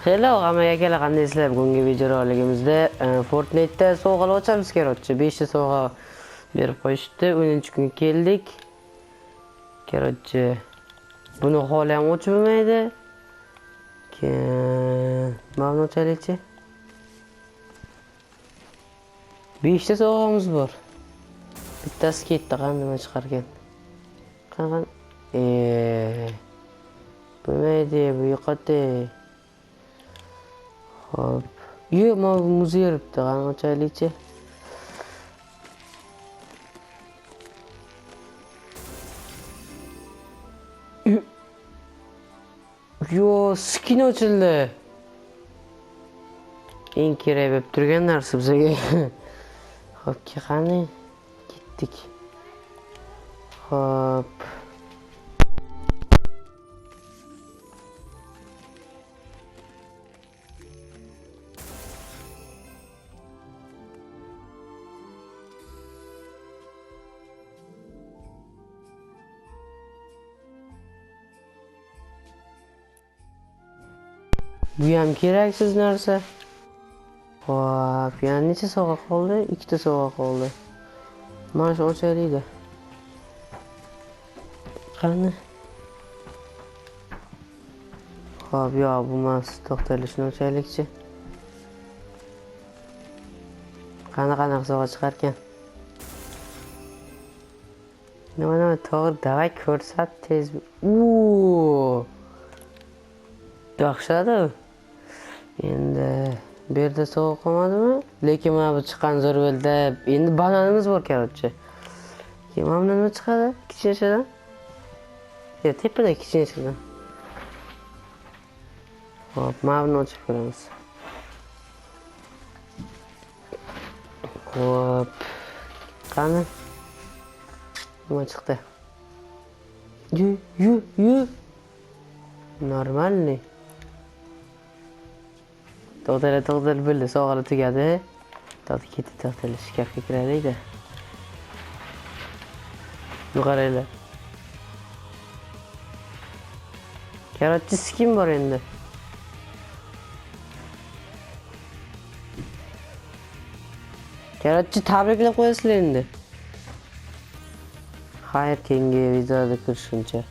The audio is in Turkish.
Hello hammaga kela qandaysizlar bugungi videoroligimizda Fortnite Fortnite'da sovg'alar ochamiz kerakchi 5 ta sovg'a berib qo'yishdi 10 kunga keldik. Kerakchi buni hali ham ochib bo'lmaydi keyin mana ochaylikchi 5 ta sovg'amiz bor. Bittasi ketdi qanday chiqargan qani eee. Bo'lmaydi bu yo'qotdi. Hop. Yo'q, mana bu muzey yuribdi. Qani ochaylikchi. Yo- Yo, skin ochildi. Eng kerak bo'lib turgan narsa bizga. Hop, qani ketdik. Hop. Bu ham keraksiz narsa. Hop, yana necha sovg'a qoldi? Ikkita sovg'a qoldi. Mana shu ochaylikda. Qani? Hop, yo, bu emas. To'xtalishni ochaylikchi. Qani qanaqa sovg'a chiqarkan? Nima nima to'g'ri, davay ko'rsat tez. Uuu. Yaxshiladi Endi bu yerda sovuq qolmadimi? Lekin mana bu chiqqan zo'rvelda endi bananimiz bor короче. Keyin mana bundan nima chiqadi? Kichkinachadan. Yo, tepada kichkinachadan. Hop, mana buni ochib ko'ramiz. Hop. Qani? Nima chiqdi? Yu, yu, yu. Нормальный. To'xtala to'xtala bo'ldi sovg'alar tugadi. To'xta ketdi to'xtala shkafga kiraylikda. Bu qaranglar. Karatchi skin bor endi. Karatchi tabriklab qo'yasizlar endi. Xayr, keyingi videoda ko'rishguncha.